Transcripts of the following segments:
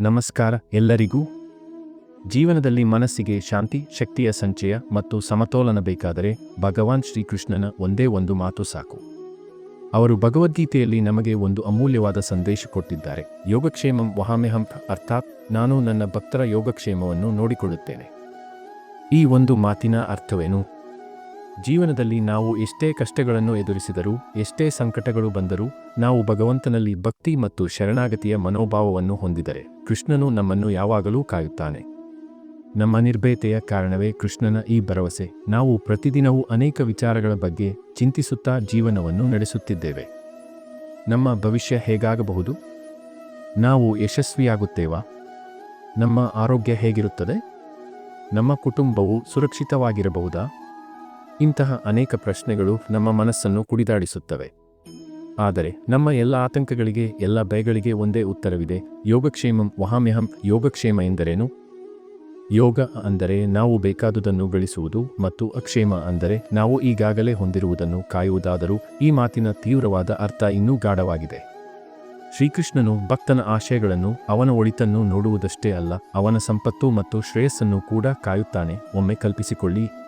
ನಮಸ್ಕಾರ ಎಲ್ಲರಿಗೂ. ಜೀವನದಲ್ಲಿ ಮನಸ್ಸಿಗೆ ಶಾಂತಿ, ಶಕ್ತಿಯ ಸಂಚಯ ಮತ್ತು ಸಮತೋಲನ ಬೇಕಾದರೆ ಭಗವಾನ್ ಶ್ರೀಕೃಷ್ಣನ ಒಂದೇ ಒಂದು ಮಾತು ಸಾಕು. ಅವರು ಭಗವದ್ಗೀತೆಯಲ್ಲಿ ನಮಗೆ ಒಂದು ಅಮೂಲ್ಯವಾದ ಸಂದೇಶ ಕೊಟ್ಟಿದ್ದಾರೆ. ಯೋಗಕ್ಷೇಮಂ ವಹಾಮೆಹಂ ಅರ್ಥಾತ್ ನಾನು ನನ್ನ ಭಕ್ತರ ಯೋಗಕ್ಷೇಮವನ್ನು ನೋಡಿಕೊಳ್ಳುತ್ತೇನೆ. ಈ ಒಂದು ಮಾತಿನ ಅರ್ಥವೇನು? ಜೀವನದಲ್ಲಿ ನಾವು ಎಷ್ಟೇ ಕಷ್ಟಗಳನ್ನು ಎದುರಿಸಿದರೂ, ಎಷ್ಟೇ ಸಂಕಟಗಳು ಬಂದರೂ, ನಾವು ಭಗವಂತನಲ್ಲಿ ಭಕ್ತಿ ಮತ್ತು ಶರಣಾಗತಿಯ ಮನೋಭಾವವನ್ನು ಹೊಂದಿದರೆ ಕೃಷ್ಣನು ನಮ್ಮನ್ನು ಯಾವಾಗಲೂ ಕಾಯುತ್ತಾನೆ. ನಮ್ಮ ನಿರ್ಭಯತೆಯ ಕಾರಣವೇ ಕೃಷ್ಣನ ಈ ಭರವಸೆ. ನಾವು ಪ್ರತಿದಿನವೂ ಅನೇಕ ವಿಚಾರಗಳ ಬಗ್ಗೆ ಚಿಂತಿಸುತ್ತಾ ಜೀವನವನ್ನು ನಡೆಸುತ್ತಿದ್ದೇವೆ. ನಮ್ಮ ಭವಿಷ್ಯ ಹೇಗಾಗಬಹುದು? ನಾವು ಯಶಸ್ವಿಯಾಗುತ್ತೇವಾ? ನಮ್ಮ ಆರೋಗ್ಯ ಹೇಗಿರುತ್ತದೆ? ನಮ್ಮ ಕುಟುಂಬವು ಸುರಕ್ಷಿತವಾಗಿರಬಹುದಾ? ಇಂತಹ ಅನೇಕ ಪ್ರಶ್ನೆಗಳು ನಮ್ಮ ಮನಸ್ಸನ್ನು ಕುಡಿದಾಡಿಸುತ್ತವೆ. ಆದರೆ ನಮ್ಮ ಎಲ್ಲ ಆತಂಕಗಳಿಗೆ, ಎಲ್ಲ ಭಯಗಳಿಗೆ ಒಂದೇ ಉತ್ತರವಿದೆ. ಯೋಗಕ್ಷೇಮಂ ವಹಾಮ್ಯಹಂ ಯೋಗಕ್ಷೇಮ ಎಂದರೇನು? ಯೋಗ ಅಂದರೆ ನಾವು ಬೇಕಾದುದನ್ನು ಗಳಿಸುವುದು ಮತ್ತು ಅಕ್ಷೇಮ ಅಂದರೆ ನಾವು ಈಗಾಗಲೇ ಹೊಂದಿರುವುದನ್ನು ಕಾಯುವುದಾದರೂ ಈ ಮಾತಿನ ತೀವ್ರವಾದ ಅರ್ಥ ಇನ್ನೂ ಗಾಢವಾಗಿದೆ. ಶ್ರೀಕೃಷ್ಣನು ಭಕ್ತನ ಆಶಯಗಳನ್ನು, ಅವನ ಒಳಿತನ್ನು ನೋಡುವುದಷ್ಟೇ ಅಲ್ಲ, ಅವನ ಸಂಪತ್ತು ಮತ್ತು ಶ್ರೇಯಸ್ಸನ್ನು ಕೂಡ ಕಾಯುತ್ತಾನೆ. ಒಮ್ಮೆ ಕಲ್ಪಿಸಿಕೊಳ್ಳಿ.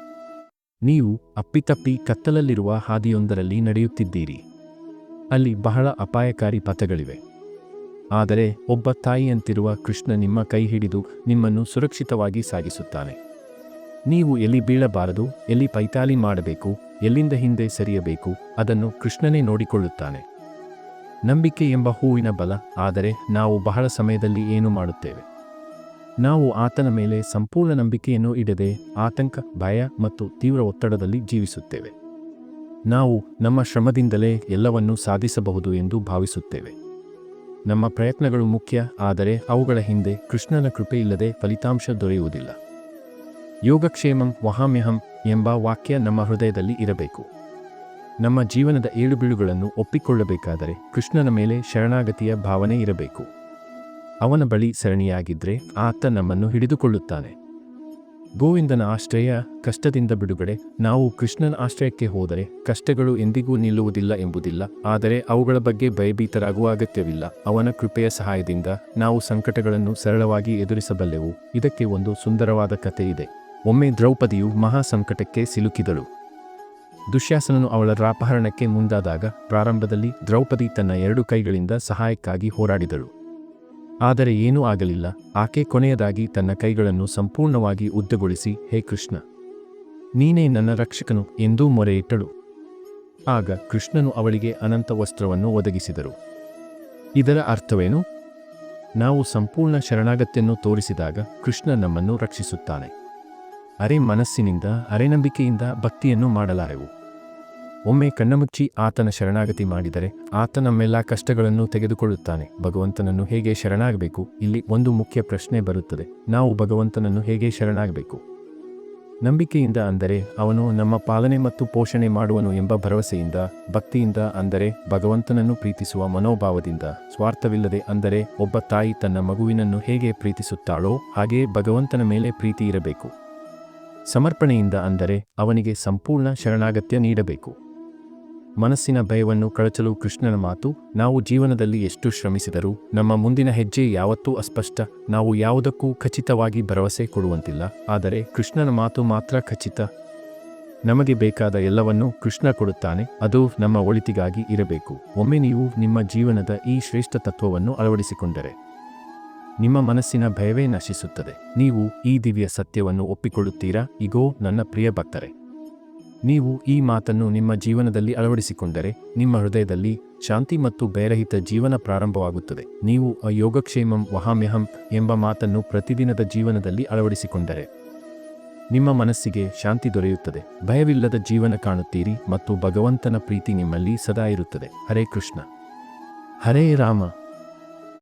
ನೀವು ಅಪ್ಪಿತಪ್ಪಿ ಕತ್ತಲಲ್ಲಿರುವ ಹಾದಿಯೊಂದರಲ್ಲಿ ನಡೆಯುತ್ತಿದ್ದೀರಿ. ಅಲ್ಲಿ ಬಹಳ ಅಪಾಯಕಾರಿ ಪಥಗಳಿವೆ ಆದರೆ ಒಬ್ಬ ತಾಯಿಯಂತಿರುವ ಕೃಷ್ಣ ನಿಮ್ಮ ಕೈ ಹಿಡಿದು ನಿಮ್ಮನ್ನು ಸುರಕ್ಷಿತವಾಗಿ ಸಾಗಿಸುತ್ತಾನೆ. ನೀವು ಎಲ್ಲಿ ಬೀಳಬಾರದು, ಎಲ್ಲಿ ಪೈತಾಲಿ ಮಾಡಬೇಕು, ಎಲ್ಲಿಂದ ಹಿಂದೆ ಸರಿಯಬೇಕು, ಅದನ್ನು ಕೃಷ್ಣನೇ ನೋಡಿಕೊಳ್ಳುತ್ತಾನೆ. ನಂಬಿಕೆ ಎಂಬ ಹೂವಿನ ಬಲ, ಆದರೆ ನಾವು ಬಹಳ ಸಮಯದಲ್ಲಿ ಏನು ಮಾಡುತ್ತೇವೆ? ನಾವು ಆತನ ಮೇಲೆ ಸಂಪೂರ್ಣ ನಂಬಿಕೆಯನ್ನು ಇಡದೆ ಆತಂಕ, ಭಯ ಮತ್ತು ತೀವ್ರ ಒತ್ತಡದಲ್ಲಿ ಜೀವಿಸುತ್ತೇವೆ. ನಾವು ನಮ್ಮ ಶ್ರಮದಿಂದಲೇ ಎಲ್ಲವನ್ನೂ ಸಾಧಿಸಬಹುದು ಎಂದು ಭಾವಿಸುತ್ತೇವೆ. ನಮ್ಮ ಪ್ರಯತ್ನಗಳು ಮುಖ್ಯ, ಆದರೆ ಅವುಗಳ ಹಿಂದೆ ಕೃಷ್ಣನ ಕೃಪೆ ಇಲ್ಲದೆ ಫಲಿತಾಂಶ ದೊರೆಯುವುದಿಲ್ಲ. ಯೋಗಕ್ಷೇಮಂ ವಹಾಮ್ಯಹಂ ಎಂಬ ವಾಕ್ಯ ನಮ್ಮ ಹೃದಯದಲ್ಲಿ ಇರಬೇಕು. ನಮ್ಮ ಜೀವನದ ಏಳುಬೀಳುಗಳನ್ನು ಒಪ್ಪಿಕೊಳ್ಳಬೇಕಾದರೆ ಕೃಷ್ಣನ ಮೇಲೆ ಶರಣಾಗತಿಯ ಭಾವನೆ ಇರಬೇಕು. ಅವನ ಬಳಿ ಸರಣಿಯಾಗಿದ್ರೆ ಆತ ನಮ್ಮನ್ನು ಹಿಡಿದುಕೊಳ್ಳುತ್ತಾನೆ. ಗೋವಿಂದನ ಆಶ್ರಯ ಕಷ್ಟದಿಂದ ಬಿಡುಗಡೆ. ನಾವು ಕೃಷ್ಣನ ಆಶ್ರಯಕ್ಕೆ ಹೋದರೆ ಕಷ್ಟಗಳು ಎಂದಿಗೂ ನಿಲ್ಲುವುದಿಲ್ಲ ಎಂಬುದಿಲ್ಲ. ಆದರೆ ಅವುಗಳ ಬಗ್ಗೆ ಭಯಭೀತರಾಗುವ ಅಗತ್ಯವಿಲ್ಲ. ಅವನ ಕೃಪೆಯ ಸಹಾಯದಿಂದ ನಾವು ಸಂಕಟಗಳನ್ನು ಸರಳವಾಗಿ ಎದುರಿಸಬಲ್ಲೆವು. ಇದಕ್ಕೆ ಒಂದು ಸುಂದರವಾದ ಕಥೆ ಇದೆ. ಒಮ್ಮೆ ದ್ರೌಪದಿಯು ಮಹಾ ಸಂಕಟಕ್ಕೆ ಸಿಲುಕಿದಳು. ದುಶ್ಯಾಸನನು ಅವಳ ರಾಪಹರಣಕ್ಕೆ ಮುಂದಾದಾಗ ಪ್ರಾರಂಭದಲ್ಲಿ ದ್ರೌಪದಿ ತನ್ನ ಎರಡು ಕೈಗಳಿಂದ ಸಹಾಯಕ್ಕಾಗಿ ಹೋರಾಡಿದಳು. ಆದರೆ ಏನೂ ಆಗಲಿಲ್ಲ. ಆಕೆ ಕೊನೆಯದಾಗಿ ತನ್ನ ಕೈಗಳನ್ನು ಸಂಪೂರ್ಣವಾಗಿ ಉದ್ದಗೊಳಿಸಿ, ಹೇ ಕೃಷ್ಣ, ನೀನೇ ನನ್ನ ರಕ್ಷಕನು ಎಂದೂ ಮೊರೆಯಿಟ್ಟಳು. ಆಗ ಕೃಷ್ಣನು ಅವಳಿಗೆ ಅನಂತ ವಸ್ತ್ರವನ್ನು ಒದಗಿಸಿದರು. ಇದರ ಅರ್ಥವೇನು? ನಾವು ಸಂಪೂರ್ಣ ಶರಣಾಗತ್ಯನ್ನು ತೋರಿಸಿದಾಗ ಕೃಷ್ಣ ನಮ್ಮನ್ನು ರಕ್ಷಿಸುತ್ತಾನೆ. ಅರೆ ಮನಸ್ಸಿನಿಂದ ಅರೆನಂಬಿಕೆಯಿಂದ ಭಕ್ತಿಯನ್ನು ಮಾಡಲಾರೆವು. ಒಮ್ಮೆ ಕಣ್ಣಮುಚ್ಚಿ ಆತನ ಶರಣಾಗತಿ ಮಾಡಿದರೆ ಆತ ನಮ್ಮೆಲ್ಲ ಕಷ್ಟಗಳನ್ನು ತೆಗೆದುಕೊಳ್ಳುತ್ತಾನೆ. ಭಗವಂತನನ್ನು ಹೇಗೆ ಶರಣಾಗಬೇಕು? ಇಲ್ಲಿ ಒಂದು ಮುಖ್ಯ ಪ್ರಶ್ನೆ ಬರುತ್ತದೆ. ನಾವು ಭಗವಂತನನ್ನು ಹೇಗೆ ಶರಣಾಗಬೇಕು? ನಂಬಿಕೆಯಿಂದ ಅಂದರೆ ಅವನು ನಮ್ಮ ಪಾಲನೆ ಮತ್ತು ಪೋಷಣೆ ಮಾಡುವನು ಎಂಬ ಭರವಸೆಯಿಂದ, ಭಕ್ತಿಯಿಂದ ಅಂದರೆ ಭಗವಂತನನ್ನು ಪ್ರೀತಿಸುವ ಮನೋಭಾವದಿಂದ, ಸ್ವಾರ್ಥವಿಲ್ಲದೆ ಅಂದರೆ ಒಬ್ಬ ತಾಯಿ ತನ್ನ ಮಗುವಿನನ್ನು ಹೇಗೆ ಪ್ರೀತಿಸುತ್ತಾಳೋ ಹಾಗೇ ಭಗವಂತನ ಮೇಲೆ ಪ್ರೀತಿ ಇರಬೇಕು. ಸಮರ್ಪಣೆಯಿಂದ ಅಂದರೆ ಅವನಿಗೆ ಸಂಪೂರ್ಣ ಶರಣಾಗತ್ಯ ನೀಡಬೇಕು. ಮನಸ್ಸಿನ ಭಯವನ್ನು ಕಳಚಲು ಕೃಷ್ಣನ ಮಾತು, ನಾವು ಜೀವನದಲ್ಲಿ ಎಷ್ಟು ಶ್ರಮಿಸಿದರೂ ನಮ್ಮ ಮುಂದಿನ ಹೆಜ್ಜೆ ಯಾವತ್ತೂ ಅಸ್ಪಷ್ಟ, ನಾವು ಯಾವುದಕ್ಕೂ ಖಚಿತವಾಗಿ ಭರವಸೆ ಕೊಡುವಂತಿಲ್ಲ, ಆದರೆ ಕೃಷ್ಣನ ಮಾತು ಮಾತ್ರ ಖಚಿತ. ನಮಗೆ ಬೇಕಾದ ಎಲ್ಲವನ್ನೂ ಕೃಷ್ಣ ಕೊಡುತ್ತಾನೆ, ಅದು ನಮ್ಮ ಒಳಿತಿಗಾಗಿ ಇರಬೇಕು. ಒಮ್ಮೆ ನೀವು ನಿಮ್ಮ ಜೀವನದ ಈ ಶ್ರೇಷ್ಠ ತತ್ವವನ್ನು ಅಳವಡಿಸಿಕೊಂಡರೆ ನಿಮ್ಮ ಮನಸ್ಸಿನ ಭಯವೇ ನಶಿಸುತ್ತದೆ. ನೀವು ಈ ದಿವ್ಯ ಸತ್ಯವನ್ನು ಒಪ್ಪಿಕೊಳ್ಳುತ್ತೀರಾ? ಇಗೋ, ನನ್ನ ಪ್ರಿಯ ಭಕ್ತರೆ. ನೀವು ಈ ಮಾತನ್ನು ನಿಮ್ಮ ಜೀವನದಲ್ಲಿ ಅಳವಡಿಸಿಕೊಂಡರೆ ನಿಮ್ಮ ಹೃದಯದಲ್ಲಿ ಶಾಂತಿ ಮತ್ತು ಬೇರಹಿತ ಜೀವನ ಪ್ರಾರಂಭವಾಗುತ್ತದೆ. ನೀವು ಯೋಗಕ್ಷೇಮಂ ವಹಾಮ್ಯಹಂ ಎಂಬ ಮಾತನ್ನು ಪ್ರತಿದಿನದ ಜೀವನದಲ್ಲಿ ಅಳವಡಿಸಿಕೊಂಡರೆ ನಿಮ್ಮ ಮನಸ್ಸಿಗೆ ಶಾಂತಿ ದೊರೆಯುತ್ತದೆ. ಭಯವಿಲ್ಲದ ಜೀವನ ಕಾಣುತ್ತೀರಿ ಮತ್ತು ಭಗವಂತನ ಪ್ರೀತಿ ನಿಮ್ಮಲ್ಲಿ ಸದಾ ಇರುತ್ತದೆ. ಹರೇ ಕೃಷ್ಣ. ಹರೇ ರಾಮ.